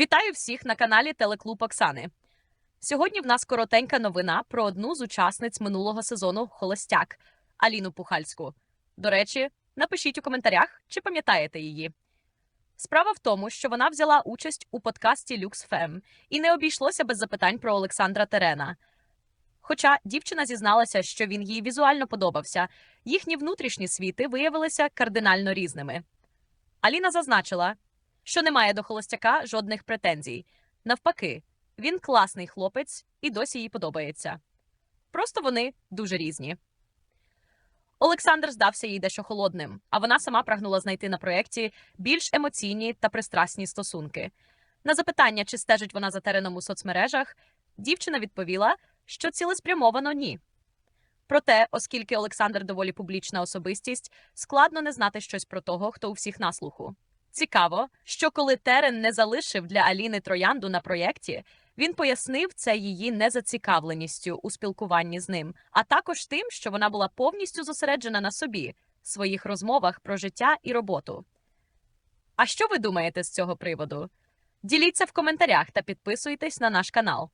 Вітаю всіх на каналі Телеклуб Оксани. Сьогодні в нас коротенька новина про одну з учасниць минулого сезону Холостяк Аліну Пухальську. До речі, напишіть у коментарях, чи пам'ятаєте її. Справа в тому, що вона взяла участь у подкасті LuxFem і не обійшлося без запитань про Олександра Терена. Хоча дівчина зізналася, що він їй візуально подобався, їхні внутрішні світи виявилися кардинально різними. Аліна зазначила, що не має до холостяка жодних претензій. Навпаки, він класний хлопець і досі їй подобається. Просто вони дуже різні. Олександр здався їй дещо холодним, а вона сама прагнула знайти на проєкті більш емоційні та пристрасні стосунки. На запитання, чи стежить вона за тереном у соцмережах, дівчина відповіла, що цілеспрямовано ні. Проте, оскільки Олександр доволі публічна особистість, складно не знати щось про того, хто у всіх на слуху. Цікаво, що коли Терен не залишив для Аліни троянду на проєкті, він пояснив це її незацікавленістю у спілкуванні з ним, а також тим, що вона була повністю зосереджена на собі, своїх розмовах про життя і роботу. А що ви думаєте з цього приводу? Діліться в коментарях та підписуйтесь на наш канал.